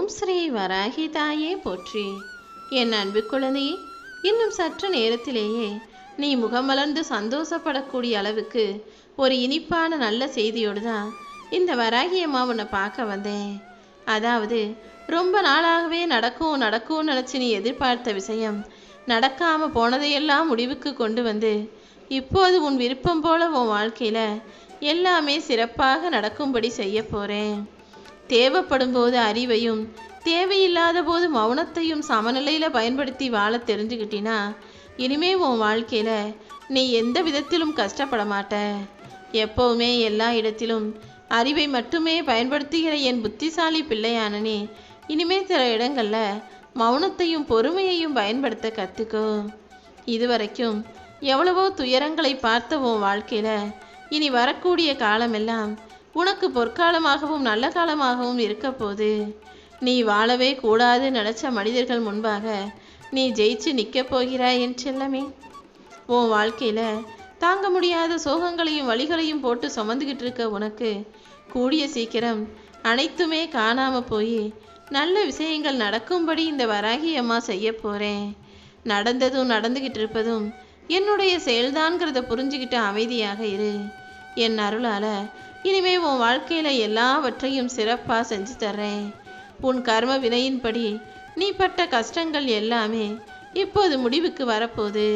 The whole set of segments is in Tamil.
ஓம் ஸ்ரீ வராகி தாயே போற்றி. என் அன்பு குழந்தையே இன்னும் சற்று நேரத்திலேயே நீ முகமலர்ந்து சந்தோஷப்படக்கூடிய அளவுக்கு ஒரு இனிப்பான நல்ல செய்தியோடு தான் இந்த வராகி அம்மா உன்னை பார்க்க வந்தேன். அதாவது ரொம்ப நாளாகவே நடக்கும் நடக்கும் நினச்சி நீ எதிர்பார்த்த விஷயம் நடக்காம போனதையெல்லாம் முடிவுக்கு கொண்டு வந்து இப்போது உன் விருப்பம் போல உன் வாழ்க்கையில் எல்லாமே சிறப்பாக நடக்கும்படி செய்ய போகிறேன் தேவைப்படும் போது அறிவையும் தேவையில்லாத போது மௌனத்தையும் சமநிலையில் பயன்படுத்தி வாழ தெரிஞ்சுக்கிட்டினா இனிமே உன் வாழ்க்கையில் நீ எந்த விதத்திலும் கஷ்டப்பட மாட்ட. எப்போவுமே எல்லா இடத்திலும் அறிவை மட்டுமே பயன்படுத்துகிற என் புத்திசாலி பிள்ளையான நீ இனிமே சில இடங்களில் மௌனத்தையும் பொறுமையையும் பயன்படுத்த கற்றுக்கோ இதுவரைக்கும் எவ்வளவோ துயரங்களை பார்த்த உன் வாழ்க்கையில் இனி வரக்கூடிய காலமெல்லாம் உனக்கு பொற்காலமாகவும் நல்ல காலமாகவும் இருக்க போது நீ வாழவே கூடாது நினச்ச மனிதர்கள் முன்பாக நீ ஜெயிச்சு நிற்கப் போகிறாய் என் செல்லமே. உன் வாழ்க்கையில் தாங்க முடியாத சோகங்களையும் வழிகளையும் போட்டு சுமந்துக்கிட்டு இருக்க உனக்கு கூடிய சீக்கிரம் அனைத்துமே காணாமல் போய் நல்ல விஷயங்கள் நடக்கும்படி இந்த வராகி அம்மா செய்ய போகிறேன் நடந்ததும் நடந்துக்கிட்டு இருப்பதும் என்னுடைய செயல்தான்கிறத புரிஞ்சுக்கிட்டு அமைதியாக இரு. என் அருளால இனிமே உன் வாழ்க்கையில் எல்லாவற்றையும் சிறப்பாக செஞ்சு தர்றேன். உன் கர்ம வினையின்படி நீ பட்ட கஷ்டங்கள் எல்லாமே இப்போது முடிவுக்கு வரப்போகுது.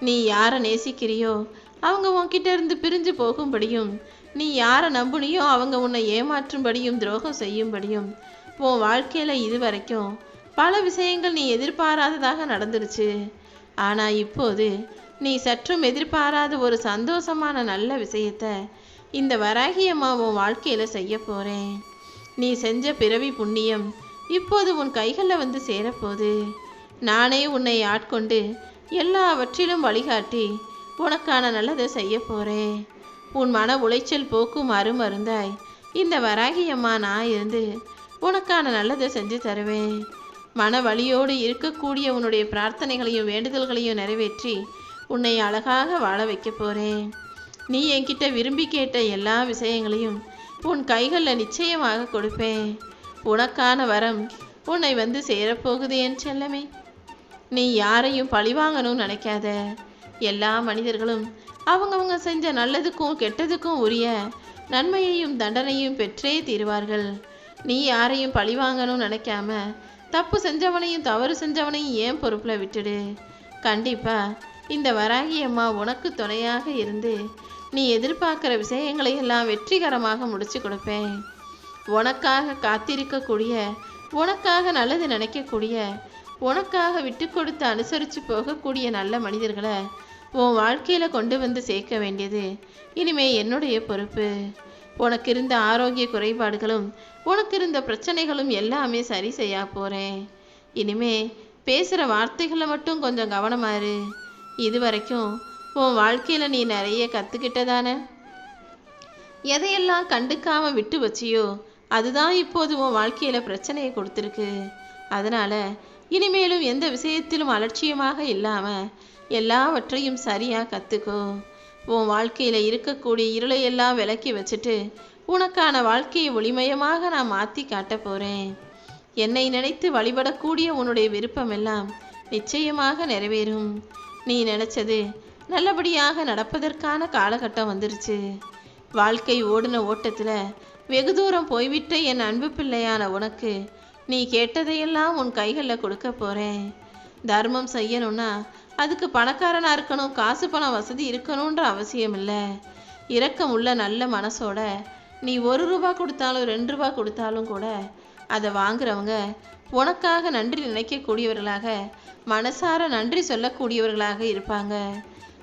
நீ யாரை நேசிக்கிறியோ அவங்க உன்கிட்ட இருந்து பிரிஞ்சு போகும்படியும் நீ யாரை நம்புனியோ அவங்க உன்னை ஏமாற்றும்படியும் துரோகம் செய்யும்படியும் உன் வாழ்க்கையில் இதுவரைக்கும் பல விஷயங்கள் நீ எதிர்பாராததாக நடந்துருச்சு. ஆனால் இப்போது நீ சற்றும் எதிர்பாராத ஒரு சந்தோஷமான நல்ல விஷயத்த இந்த வராகி அம்மாவும் உன் வாழ்க்கையில் செய்ய போகிறேன் நீ செஞ்ச பிறவி புண்ணியம் இப்போது உன் கைகளில் வந்து சேரப்போது நானே உன்னை ஆட்கொண்டு எல்லாவற்றிலும் வழிகாட்டி உனக்கான நல்லதை செய்ய போகிறேன் உன் மன உளைச்சல் போக்கும் அருமருந்தாய். இந்த வராகி அம்மா நான் இருந்து உனக்கான நல்லதை செஞ்சு தருவேன். மன வழியோடு இருக்கக்கூடிய உன்னுடைய பிரார்த்தனைகளையும் வேண்டுதல்களையும் நிறைவேற்றி உன்னை அழகாக வாழ வைக்க போகிறேன் நீ என்கிட்ட விரும்பி கேட்ட எல்லா விஷயங்களையும் உன் கைகளில் நிச்சயமாக கொடுப்பேன். உனக்கான வரம் உன்னை வந்து சேரப்போகுது என் செல்லமே. நீ யாரையும் பழிவாங்கணும்னு நினைக்காத. எல்லா மனிதர்களும் அவங்கவுங்க செஞ்ச நல்லதுக்கும் கெட்டதுக்கும் உரிய நன்மையையும் தண்டனையும் பெற்றே தீருவார்கள். நீ யாரையும் பழிவாங்கணும்னு நினைக்காம தப்பு செஞ்சவனையும் தவறு செஞ்சவனையும் ஏன் பொறுப்பில் விட்டுடு? கண்டிப்பாக இந்த வராகி அம்மா உனக்கு துணையாக இருந்து நீ எதிர்பார்க்குற விஷயங்களை எல்லாம் வெற்றிகரமாக முடிச்சு கொடுப்பேன். உனக்காக காத்திருக்கக்கூடிய உனக்காக நல்லது நினைக்கக்கூடிய உனக்காக விட்டு கொடுத்து அனுசரித்து போகக்கூடிய நல்ல மனிதர்களை உன் வாழ்க்கையில் கொண்டு வந்து சேர்க்க வேண்டியது இனிமே என்னுடைய பொறுப்பு. உனக்கு இருந்த ஆரோக்கிய குறைபாடுகளும் உனக்கு இருந்த பிரச்சனைகளும் எல்லாமே சரி செய்ய போகிறேன் இனிமே பேசுகிற வார்த்தைகளை மட்டும் கொஞ்சம் கவனமாரு இது வரைக்கும் உன் வாழ்க்கையில் நீ நிறைய கற்றுக்கிட்டதானே எதையெல்லாம் கண்டுக்காம விட்டு வச்சியோ அதுதான் இப்போது உன் வாழ்க்கையில் பிரச்சனையை கொடுத்துருக்கு. அதனால் இனிமேலும் எந்த விஷயத்திலும் அலட்சியமாக இல்லாமல் எல்லாவற்றையும் சரியாக கற்றுக்கோ உன் வாழ்க்கையில் இருக்கக்கூடிய இருளையெல்லாம் விலக்கி வச்சுட்டு உனக்கான வாழ்க்கையை ஒளிமயமாக நான் மாற்றி காட்ட போகிறேன் என்னை நினைத்து வழிபடக்கூடிய உன்னுடைய விருப்பமெல்லாம் நிச்சயமாக நிறைவேறும். நீ நினச்சது நல்லபடியாக நடப்பதற்கான காலகட்டம் வந்துருச்சு. வாழ்க்கை ஓடின ஓட்டத்தில் வெகு தூரம் போய்விட்ட என் அன்பு பிள்ளையான உனக்கு நீ கேட்டதையெல்லாம் உன் கைகளில் கொடுக்க போகிறேன் தர்மம் செய்யணும்னா அதுக்கு பணக்காரனாக இருக்கணும் காசு பணம் வசதி இருக்கணுன்ற அவசியம் இல்லை இரக்கம் உள்ள நல்ல மனசோட நீ ஒரு ரூபா கொடுத்தாலும் ரெண்டு ரூபா கொடுத்தாலும் கூட அதை வாங்குறவங்க உனக்காக நன்றி நினைக்கக்கூடியவர்களாக மனசார நன்றி சொல்லக்கூடியவர்களாக இருப்பாங்க.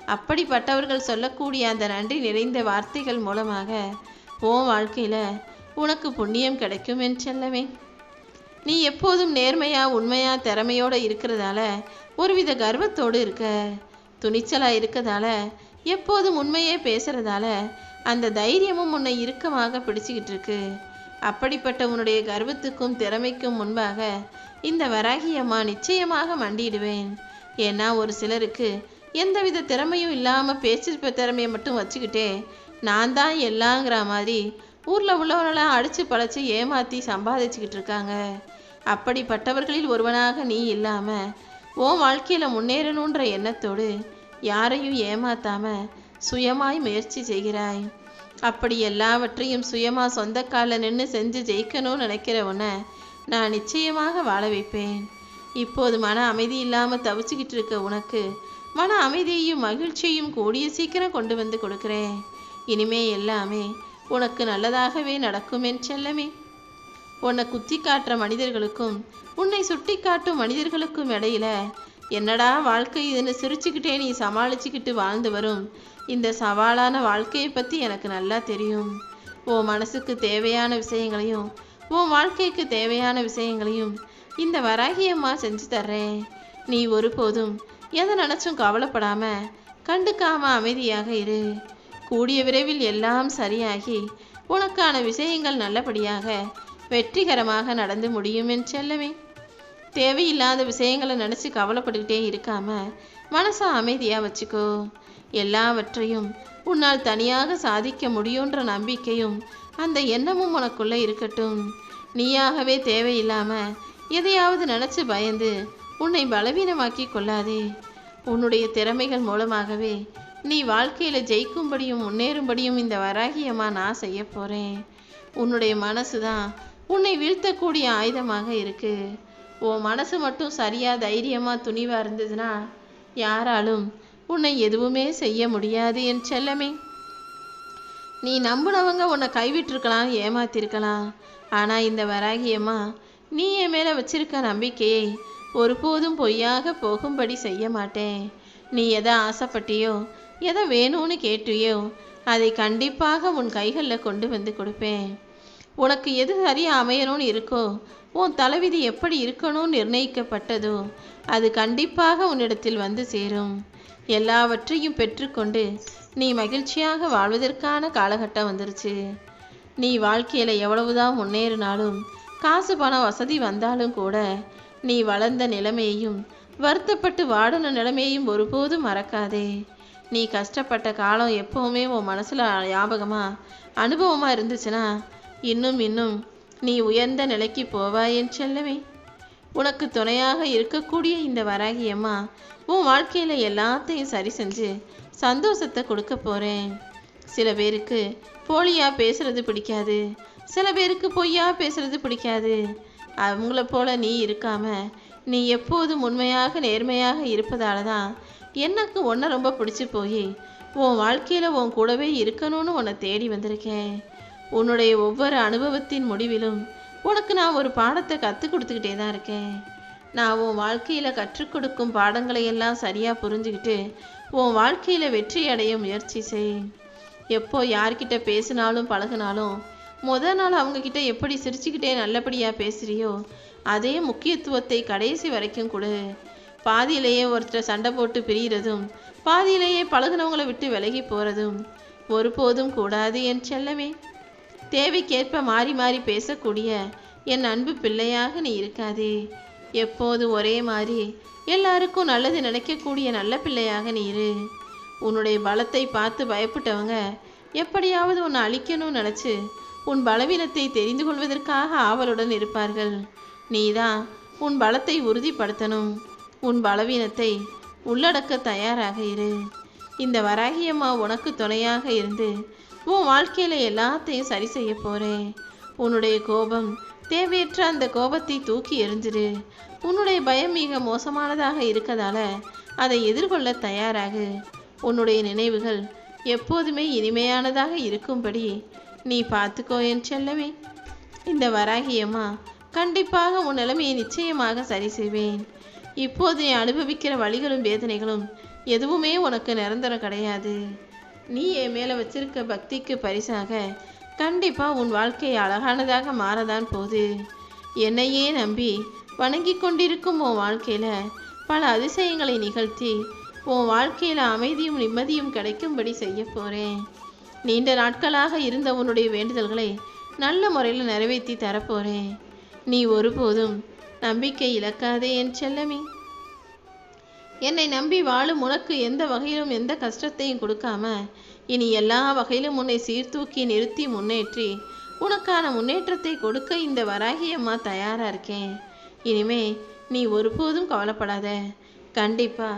அப்படிப்பட்டவர்கள் சொல்லக்கூடிய அந்த நன்றி நிறைந்த வார்த்தைகள் மூலமாக உன் வாழ்க்கையில் உனக்கு புண்ணியம் கிடைக்கும் என் செல்லவே நீ எப்போதும் நேர்மையா உண்மையா திறமையோட இருக்கிறதால ஒருவித கர்வத்தோடு இருக்க துணிச்சலாக இருக்கதால எப்போதும் உண்மையே பேசுறதால அந்த தைரியமும் உன்னை இறுக்கமாக பிடிச்சிக்கிட்டு இருக்கு அப்படிப்பட்ட உன்னுடைய கர்வத்துக்கும் திறமைக்கும் முன்பாக இந்த வராகியம்மா நிச்சயமாக மண்டிடுவேன் ஏன்னா ஒரு சிலருக்கு எந்தவித திறமையும் இல்லாமல் பேச்சு திறமையை மட்டும் வச்சுக்கிட்டே நான் தான் எல்லாங்கிற மாதிரி ஊரில் உள்ளவனெல்லாம் அடித்து பழச்சி ஏமாற்றி சம்பாதிச்சுக்கிட்டு இருக்காங்க. அப்படிப்பட்டவர்களில் ஒருவனாக நீ இல்லாமல் உன் வாழ்க்கையில் முன்னேறணுன்ற எண்ணத்தோடு யாரையும் ஏமாத்தாம சுயமாய் முயற்சி செய்கிறாய். அப்படி எல்லாவற்றையும் சுயமாக சொந்த காலில் நின்று செஞ்சு ஜெயிக்கணும்னு நினைக்கிற உன்னை நான் நிச்சயமாக வாழ வைப்பேன். இப்போது மன அமைதி இல்லாமல் தவிச்சுக்கிட்டு இருக்க உனக்கு மன அமைதியையும் மகிழ்ச்சியையும் கூடிய சீக்கிரம் கொண்டு வந்து கொடுக்குறேன். இனிமே எல்லாமே உனக்கு நல்லதாகவே நடக்கும் என் செல்லமே. உன்னை குத்தி காட்டுற மனிதர்களுக்கும் உன்னை சுட்டி காட்டும் மனிதர்களுக்கும் இடையில என்னடா வாழ்க்கை இதுன்னு சிரிச்சுக்கிட்டே நீ சமாளிச்சுக்கிட்டு வாழ்ந்து வரும். இந்த சவாலான வாழ்க்கையை பற்றி எனக்கு நல்லா தெரியும். உன் மனசுக்கு தேவையான விஷயங்களையும் உன் வாழ்க்கைக்கு தேவையான விஷயங்களையும் இந்த வராகியம்மா செஞ்சு தர்றேன். நீ ஒருபோதும் எதை நினச்சும் கவலைப்படாமல் கண்டுக்காம அமைதியாக இரு. கூடிய விரைவில் எல்லாம் சரியாகி உனக்கான விஷயங்கள் நல்லபடியாக வெற்றிகரமாக நடந்து முடியும் என் செல்லவே தேவையில்லாத விஷயங்களை நினச்சி கவலைப்பட்டுக்கிட்டே இருக்காம மனசை அமைதியாக வச்சுக்கோ. எல்லாவற்றையும் உன்னால் தனியாக சாதிக்க முடியுன்ற நம்பிக்கையும் அந்த எண்ணமும் உனக்குள்ளே இருக்கட்டும். நீயாகவே தேவையில்லாமல் எதையாவது நினச்சி பயந்து உன்னை பலவீனமாக்கி கொள்ளாதே. உன்னுடைய திறமைகள் மூலமாகவே நீ வாழ்க்கையில் ஜெயிக்கும்படியும் முன்னேறும்படியும் இந்த வராகியம்மா நான் செய்ய போகிறேன் உன்னுடைய மனசு தான் உன்னை வீழ்த்தக்கூடிய ஆயுதமாக இருக்கு. உன் மனசு மட்டும் சரியாக தைரியமாக துணிவாக இருந்ததுன்னா யாராலும் உன்னை எதுவுமே செய்ய முடியாது என் செல்லமே. நீ நம்பினவங்க உன்னை கைவிட்டிருக்கலாம் ஏமாத்திருக்கலாம். ஆனால் இந்த வராகியம்மா நீ என் மேலே வச்சிருக்க நம்பிக்கையை ஒருபோதும் பொய்யாக போகும்படி செய்ய மாட்டேன். நீ எதை ஆசைப்பட்டியோ எதை வேணும்னு கேட்டியோ அதை கண்டிப்பாக உன் கைகளில் கொண்டு வந்து கொடுப்பேன். உனக்கு எது சரியாக அமையணும்னு இருக்கோ உன் தலைவிதி எப்படி இருக்கணும்னு நிர்ணயிக்கப்பட்டதோ அது கண்டிப்பாக உன்னிடத்தில் வந்து சேரும். எல்லாவற்றையும் பெற்றுக்கொண்டு நீ மகிழ்ச்சியாக வாழ்வதற்கான காலகட்டம் வந்துருச்சு. நீ வாழ்க்கையில் எவ்வளவுதான் முன்னேறினாலும் காசு பணம் வசதி வந்தாலும் கூட நீ வளர்ந்த நிலைமையையும் வருத்தப்பட்டு வாடின நிலைமையையும் ஒருபோதும் மறக்காதே. நீ கஷ்டப்பட்ட காலம் எப்பவுமே உன் மனசில் ஞாபகமாக அனுபவமாக இருந்துச்சுன்னா இன்னும் இன்னும் நீ உயர்ந்த நிலைக்கு போவாயேன் செல்லவே உனக்கு துணையாக இருக்கக்கூடிய இந்த வராகியம்மா உன் வாழ்க்கையில் எல்லாத்தையும் சரி செஞ்சு சந்தோஷத்தை கொடுக்க போகிறேன் சில பேருக்கு போலியாக பேசுறது பிடிக்காது சில பேருக்கு பொய்யா பேசுறது பிடிக்காது. அவங்கள போல நீ இருக்காம நீ எப்போதும் உண்மையாக நேர்மையாக இருப்பதால தான் எனக்கு உன்னை ரொம்ப பிடிச்சி போய் உன் வாழ்க்கையில் உன் கூடவே இருக்கணும்னு உன்னை தேடி வந்திருக்கேன். உன்னுடைய ஒவ்வொரு அனுபவத்தின் முடிவிலும் உனக்கு நான் ஒரு பாடத்தை கற்றுக் கொடுத்துக்கிட்டே தான் இருக்கேன். நான் உன் வாழ்க்கையில் கற்றுக் கொடுக்கும் பாடங்களை எல்லாம் சரியாக புரிஞ்சுக்கிட்டு உன் வாழ்க்கையில் வெற்றி அடைய முயற்சி செய். எப்போ யார்கிட்ட பேசினாலும் பழகுனாலும் முத நாள் அவங்கக்கிட்ட எப்படி சிரிச்சுக்கிட்டே நல்லபடியாக பேசுறியோ அதே முக்கியத்துவத்தை கடைசி வரைக்கும் கொடு. பாதியிலேயே ஒருத்தர் சண்டை போட்டு பிரியறதும் பாதியிலேயே பழகுனவங்களை விட்டு விலகி போகிறதும் ஒருபோதும் கூடாது என் செல்லமே. தேவைக்கேற்ப மாறி மாறி பேசக்கூடிய என் அன்பு பிள்ளையாக நீ இருக்காதே. எப்போது ஒரே மாதிரி எல்லாருக்கும் நல்லது நினைக்கக்கூடிய நல்ல பிள்ளையாக நீ இரு. உன்னுடைய பலத்தை பார்த்து பயப்பட்டவங்க எப்படியாவது உன்னை அழிக்கணும்னு நினச்சி உன் பலவீனத்தை தெரிந்து கொள்வதற்காக ஆவலுடன் இருப்பார்கள். நீதான் உன் பலத்தை உறுதிப்படுத்தணும். உன் பலவீனத்தை உள்ளடக்க தயாராக இரு. இந்த வராகியம்மா உனக்கு துணையாக இருந்து உன் வாழ்க்கையில எல்லாத்தையும் சரி செய்ய போறேன் உன்னுடைய கோபம் தேவையற்ற அந்த கோபத்தை தூக்கி எறிஞ்சிரு. உன்னுடைய பயம் மிக மோசமானதாக இருக்கதால அதை எதிர்கொள்ள தயாராகு. உன்னுடைய நினைவுகள் எப்போதுமே இனிமையானதாக இருக்கும்படி நீ பார்த்துக்கோ என் செல்லவே இந்த வராகியம்மா கண்டிப்பாக உன் நிலைமையை நிச்சயமாக சரி செய்வேன். இப்போது நீ அனுபவிக்கிற வழிகளும் வேதனைகளும் எதுவுமே உனக்கு நிரந்தரம் கிடையாது. நீ என் மேலே வச்சிருக்க பக்திக்கு பரிசாக கண்டிப்பாக உன் வாழ்க்கை அழகானதாக மாறதான் போகுது. என்னையே நம்பி வணங்கி கொண்டிருக்கும் உன் வாழ்க்கையில் பல அதிசயங்களை நிகழ்த்தி உன் வாழ்க்கையில் அமைதியும் நிம்மதியும் கிடைக்கும்படி செய்ய போகிறேன் நீண்ட நாட்களாக இருந்த உன்னுடைய வேண்டுதல்களை நல்ல முறையில் நிறைவேற்றி தரப்போறேன் நீ ஒருபோதும் நம்பிக்கை இழக்காதே என் செல்லமி. என்னை நம்பி வாழும் உனக்கு எந்த வகையிலும் எந்த கஷ்டத்தையும் கொடுக்காம இனி எல்லா வகையிலும் உன்னை சீர்தூக்கி நிறுத்தி முன்னேற்றி உனக்கான முன்னேற்றத்தை கொடுக்க இந்த வராகியம்மா தயாராக இருக்கேன். இனிமே நீ ஒருபோதும் கவலைப்படாத. கண்டிப்பா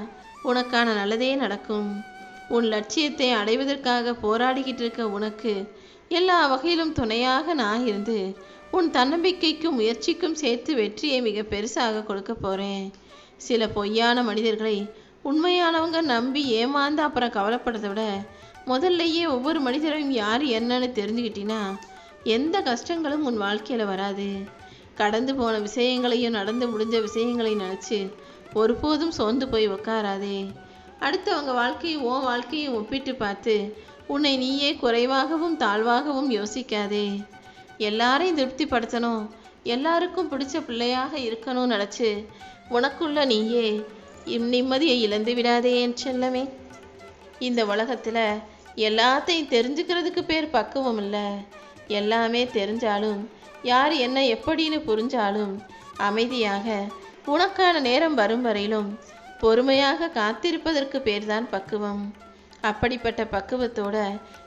உனக்கான நல்லதே நடக்கும். உன் லட்சியத்தை அடைவதற்காக போராடிக்கிட்டு இருக்க உனக்கு எல்லா வகையிலும் துணையாக நான் இருந்து உன் தன்னம்பிக்கைக்கும் முயற்சிக்கும் சேர்த்து வெற்றியை மிக பெருசாக கொடுக்க போகிறேன் சில பொய்யான மனிதர்களை உண்மையானவங்க நம்பி ஏமாந்து அப்புறம் கவலைப்படுறத விட முதல்லையே ஒவ்வொரு மனிதரையும் யார் என்னன்னு தெரிஞ்சுக்கிட்டினா எந்த கஷ்டங்களும் உன் வாழ்க்கையில் வராது. கடந்து போன விஷயங்களையும் நடந்து முடிஞ்ச விஷயங்களையும் நினச்சி ஒருபோதும் சோர்ந்து போய் உக்காராதே. அடுத்தவங்க வாழ்க்கையும் உன் வாழ்க்கையும் ஒப்பிட்டு பார்த்து உன்னை நீயே குறைவாகவும் தாழ்வாகவும் யோசிக்காதே. எல்லாரையும் திருப்திப்படுத்தணும். எல்லாருக்கும் பிடிச்ச பிள்ளையாக இருக்கணும்னு நினச்சி உனக்குள்ள நீயே இம் நிம்மதியை இழந்து விடாதே என் செல்லமே. இந்த உலகத்தில் எல்லாத்தையும் தெரிஞ்சுக்கிறதுக்கு பேர் பக்குவம் இல்லை. எல்லாமே தெரிஞ்சாலும் யார் என்ன எப்படின்னு புரிஞ்சாலும் அமைதியாக உனக்கான நேரம் வரும் வரையிலும் பொறுமையாக காத்திருப்பதற்கு பேர்தான் பக்குவம். அப்படிப்பட்ட பக்குவத்தோட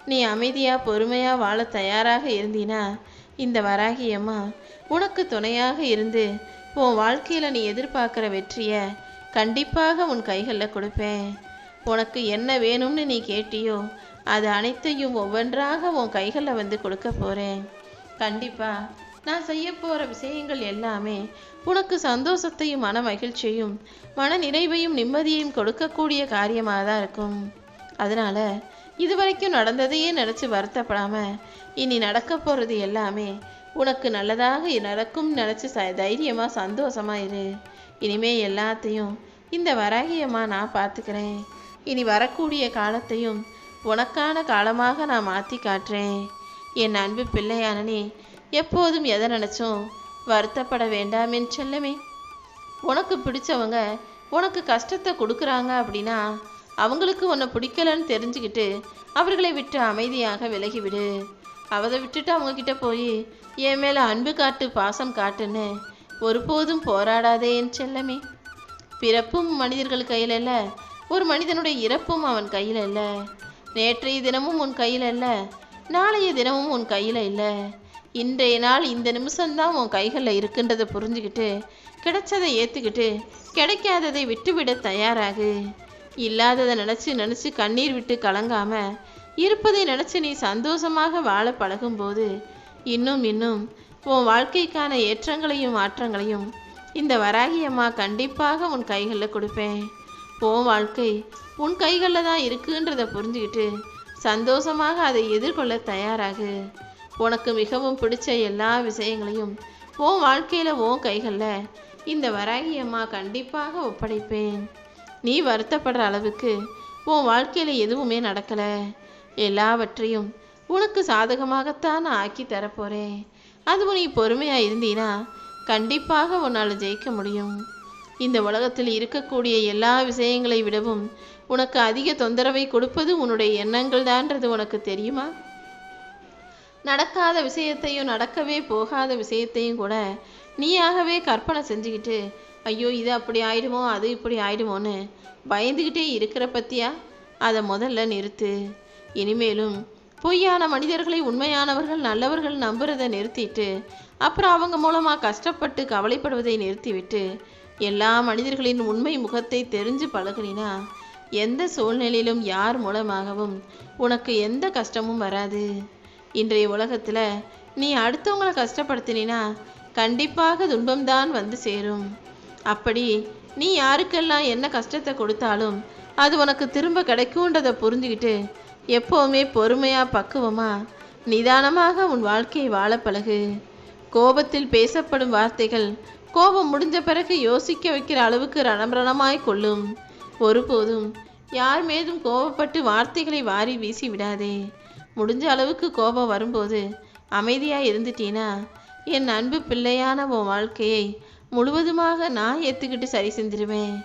நீ அமைதியாக பொறுமையாக வாழ தயாராக இருந்தீனா இந்த வராகியம்மா உனக்கு துணையாக இருந்து உன் வாழ்க்கையில் நீ எதிர்பார்க்குற வெற்றியை கண்டிப்பாக உன் கைகளில் கொடுப்பேன். உனக்கு என்ன வேணும்னு நீ கேட்டியோ அது அனைத்தையும் ஒவ்வொன்றாக உன் கைகளில் வந்து கொடுக்க போகிறேன் கண்டிப்பாக நான் செய்ய போகிற விஷயங்கள் எல்லாமே உனக்கு சந்தோஷத்தையும் மன மகிழ்ச்சியையும் மன நிறைவையும் நிம்மதியையும் கொடுக்கக்கூடிய காரியமாக தான் இருக்கும். அதனால இதுவரைக்கும் நடந்ததையே நினச்சி வருத்தப்படாமல் இனி நடக்க போகிறது எல்லாமே உனக்கு நல்லதாக நடக்கும் நினச்சி ச தைரியமாக சந்தோஷமா இரு. இனிமே எல்லாத்தையும் இந்த வராகியமாக நான் பார்த்துக்கிறேன். இனி வரக்கூடிய காலத்தையும் உனக்கான காலமாக நான் மாற்றி காட்டுறேன். என் அன்பு பிள்ளையானனே எப்போதும் எதை நினச்சும் வருத்தப்பட வேண்டாம் என் செல்லமே. உனக்கு பிடிச்சவங்க உனக்கு கஷ்டத்தை கொடுக்குறாங்க அப்படின்னா அவங்களுக்கு உன்னை பிடிக்கலன்னு தெரிஞ்சுக்கிட்டு அவர்களை விட்டு அமைதியாக விலகிவிடு. அவதை விட்டுட்டு அவங்கக்கிட்ட போய் என் மேலே அன்பு காட்டு பாசம் காட்டுன்னு ஒருபோதும் போராடாதே என் செல்லமே. பிறப்பும் மனிதர்கள் கையில் இல்லை ஒரு மனிதனுடைய இறப்பும் அவன் கையில் இல்லை நேற்றைய தினமும் உன் கையில் இல்லை நாளைய தினமும் உன் கையில் இல்லை. இன்றைய நாள் இந்த நிமிஷம்தான் உன் கைகளில் இருக்குன்றதை புரிஞ்சுக்கிட்டு கிடைச்சதை ஏற்றுக்கிட்டு கிடைக்காததை விட்டுவிட தயாராகு. இல்லாததை நினச்சி நினச்சி கண்ணீர் விட்டு கலங்காம இருப்பதை நினச்சி நீ சந்தோஷமாக வாழ பழகும்போது இன்னும் இன்னும் உன் வாழ்க்கைக்கான ஏற்றங்களையும் மாற்றங்களையும் இந்த வராகியம்மா கண்டிப்பாக உன் கைகளில் கொடுப்பேன். உன் வாழ்க்கை உன் கைகளில் தான் இருக்குன்றதை புரிஞ்சுக்கிட்டு சந்தோஷமாக அதை எதிர்கொள்ள தயாராகு. உனக்கு மிகவும் பிடிச்ச எல்லா விஷயங்களையும் உன் வாழ்க்கையில் உன் கைகளில். இந்த வராகி அம்மா கண்டிப்பாக ஒப்படைப்பேன். நீ வருத்தப்படுற அளவுக்கு உன் வாழ்க்கையில் எதுவுமே நடக்கலை. எல்லாவற்றையும் உனக்கு சாதகமாகத்தான் நான் ஆக்கி தரப்போகிறேன் அதுவும் நீ பொறுமையாக இருந்தீனா கண்டிப்பாக உன்னால் ஜெயிக்க முடியும். இந்த உலகத்தில் இருக்கக்கூடிய எல்லா விஷயங்களை விடவும் உனக்கு அதிக தொந்தரவை கொடுப்பது உன்னுடைய எண்ணங்கள் தான்றது உனக்கு தெரியுமா? நடக்காத விஷயத்தையும் நடக்கவே போகாத விஷயத்தையும் கூட நீயாகவே கற்பனை செஞ்சுக்கிட்டு ஐயோ இது அப்படி ஆயிடுமோ அது இப்படி ஆயிடுமோன்னு பயந்துக்கிட்டே இருக்கிற பத்தியா? அதை முதல்ல நிறுத்து. இனிமேலும் பொய்யான மனிதர்களை உண்மையானவர்கள் நல்லவர்கள் நம்புறதை நிறுத்திட்டு அப்புறம் அவங்க மூலமாக கஷ்டப்பட்டு கவலைப்படுவதை நிறுத்திவிட்டு எல்லா மனிதர்களின் உண்மை முகத்தை தெரிஞ்சு பழகினா எந்த சூழ்நிலையிலும் யார் மூலமாகவும் உனக்கு எந்த கஷ்டமும் வராது. இன்றைய உலகத்தில் நீ அடுத்தவங்களை கஷ்டப்படுத்தினா கண்டிப்பாக துன்பம்தான் வந்து சேரும். அப்படி நீ யாருக்கெல்லாம் என்ன கஷ்டத்தை கொடுத்தாலும் அது உனக்கு திரும்ப கிடைக்கும்ன்றதை புரிஞ்சுக்கிட்டு எப்போவுமே பொறுமையாக பக்குவமா நிதானமாக உன் வாழ்க்கையை வாழ பழகு. கோபத்தில் பேசப்படும் வார்த்தைகள் கோபம் முடிஞ்ச பிறகு யோசிக்க வைக்கிற அளவுக்கு ரணமரணமாய் கொள்ளும். ஒருபோதும் யார் மீதும் கோபப்பட்டு வார்த்தைகளை வாரி வீசி விடாதே. முடிஞ்ச அளவுக்கு கோபம் வரும்போது அமைதியாக இருந்துட்டீன்னா என் அன்பு பிள்ளையான உன் வாழ்க்கையை முழுவதுமாக நான் ஏற்றுக்கிட்டு சரி செஞ்சிருவேன்.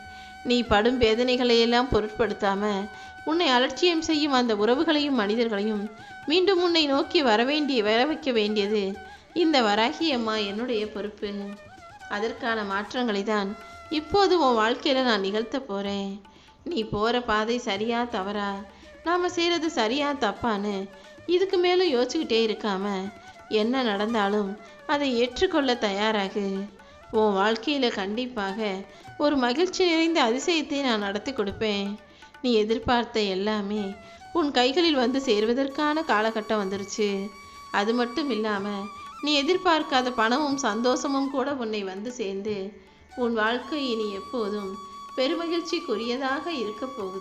நீ படும் வேதனைகளையெல்லாம் பொருட்படுத்தாமல் பொருட்படுத்தாம உன்னை அலட்சியம் செய்யும் அந்த உறவுகளையும் மனிதர்களையும் மீண்டும் உன்னை நோக்கி வரவேண்டிய வர வைக்க வேண்டியது இந்த வராகி அம்மா என்னுடைய பொறுப்பு. அதற்கான மாற்றங்களை தான் இப்போது உன் வாழ்க்கையில் நான் நிகழ்த்த போகிறேன் நீ போகிற பாதை சரியா தவறா? நாம் செய்கிறது சரியா தப்பான்னு இதுக்கு மேலும் யோசிச்சுக்கிட்டே இருக்காம என்ன நடந்தாலும் அதை ஏற்றுக்கொள்ள தயாராகு. உன் வாழ்க்கையில் கண்டிப்பாக ஒரு மகிழ்ச்சி நிறைந்த அதிசயத்தை நான் நடத்தி கொடுப்பேன். நீ எதிர்பார்த்த எல்லாமே உன் கைகளில் வந்து சேருவதற்கான காலகட்டம் வந்துருச்சு. அது மட்டும் இல்லாமல் நீ எதிர்பார்க்காத பணமும் சந்தோஷமும் கூட உன்னை வந்து சேர்ந்து உன் வாழ்க்கை இனி எப்போதும் பெருமகிழ்ச்சிக்குரியதாக இருக்க போகுது.